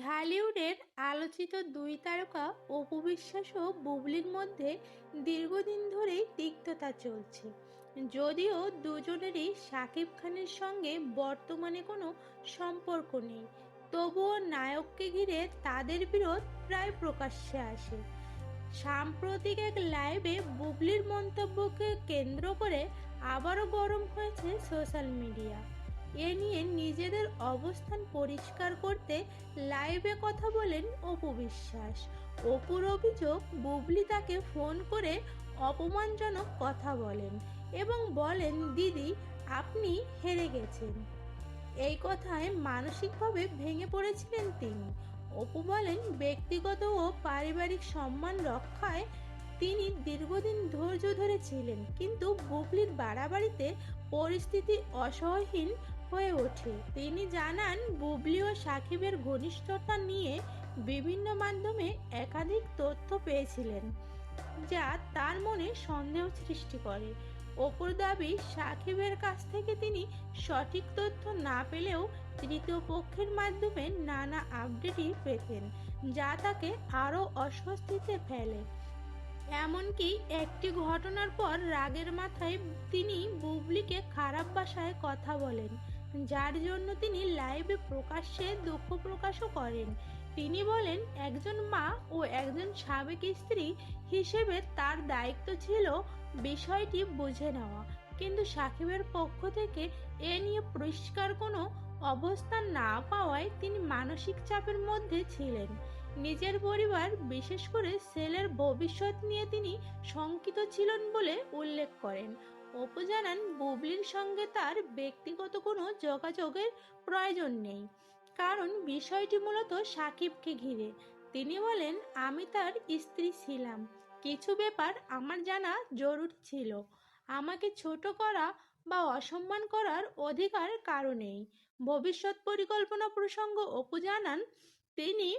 ঢালিউডের আলোচিত দুই তারকা অপু বিশ্বাস ও বুবলির মধ্যে দীর্ঘদিন ধরেই তিক্ততা চলছে। যদিও দুজনেরই শাকিব খানের সঙ্গে বর্তমানে কোনো সম্পর্ক নেই, তবুও নায়ককে ঘিরে তাদের বিরোধ প্রায় প্রকাশ্যে আসে। সাম্প্রতিক এক লাইভে বুবলির মন্তব্যকে কেন্দ্র করে আবারও গরম হয়েছে সোশ্যাল মিডিয়া। এ নিয়ে নিজেদের অবস্থান পরিষ্কার করতে লাইভে কথা বলেন অপু বিশ্বাস। অপুর অভিযোগ, বুবলি তাকে ফোন করে অপমানজনক কথা বলেন এবং বলেন, দিদি, আপনি হেরে গেছেন। এই কথায় মানসিকভাবে ভেঙে পড়েছিলেন তিনি। অপু বলেন, ব্যক্তিগত ও পারিবারিক সম্মান রক্ষায় তিনি দীর্ঘদিন ধৈর্য ধরেছিলেন, কিন্তু বুবলির বাড়াবাড়িতে পরিস্থিতি অসহহীন হয়ে ওঠে। তিনি জানান, বুবলি ও সাকিবের ঘনিষ্ঠতা নিয়ে বিভিন্ন মাধ্যমে একাধিক তথ্য পেয়েছিলেন, যা তার মনে সন্দেহ সৃষ্টি করে। অপর দাবি, সাকিবের কাছ থেকে তিনি সঠিক তথ্য না পেলেও তৃতীয় পক্ষের মাধ্যমে নানা আপডেটই পেতেন, যা তাকে আরও অস্বস্তিতে ফেলে। এমনকি একটি ঘটনার পর রাগের মাথায় তিনি বুবলিকে খারাপ ভাষায় কথা বলেন। যার জন্য তিনি লাইভে প্রকাশ্যে দুঃখ প্রকাশও করেন। তিনি বলেন, একজন মা ও একজন সাবেক স্ত্রী হিসেবে তার দায়িত্ব ছিল বিষয়টি বুঝে নেওয়া। কিন্তু সাকিবের পক্ষ থেকে এ নিয়ে পরিষ্কার কোনো অবস্থান না পাওয়ায় তিনি মানসিক চাপের মধ্যে ছিলেন। নিজের পরিবার, বিশেষ করে ছেলের ভবিষ্যৎ নিয়ে তিনি শঙ্কিত ছিলেন বলে উল্লেখ করেন। অপু জানান, বুবলির সঙ্গে তার ব্যক্তিগত কোনো যোগাযোগের প্রয়োজন নেই। কারণ বিষয়টি মূলত সাকিবকে ঘিরে। তিনি বলেন, আমি তার স্ত্রী ছিলাম। কিছু ব্যাপার আমার জানা জরুরি ছিল। আমাকে ছোট করা বা অসম্মান করার অধিকার কারণেই ভবিষ্যৎ পরিকল্পনা প্রসঙ্গ অপু জানান, তিনি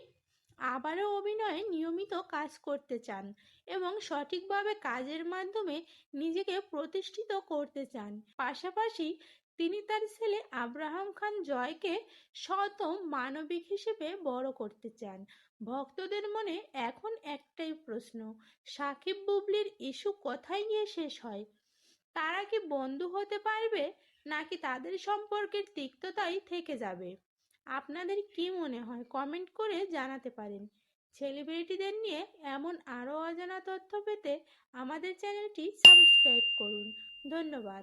আবারও অভিনয়ে নিয়মিত কাজ করতে চান এবং সঠিকভাবে কাজের মাধ্যমে নিজেকে প্রতিষ্ঠিত করতে চান। পাশাপাশি তিনি তার ছেলে আব্রাহাম খান জয়কে শত মানবিক হিসেবে বড় করতে চান। ভক্তদের মনে এখন একটাই প্রশ্ন, সাকিব বুবলির ইস্যু কোথায় গিয়ে শেষ হয়? তারা কি বন্ধু হতে পারবে নাকি তাদের সম্পর্কের তিক্ততাই থেকে যাবে? আপনাদের কি মনে হয়? কমেন্ট করে জানাতে পারেন। সেলিব্রিটিদের নিয়ে এমন আরও অজানা তথ্য পেতে আমাদের চ্যানেলটি সাবস্ক্রাইব করুন। ধন্যবাদ।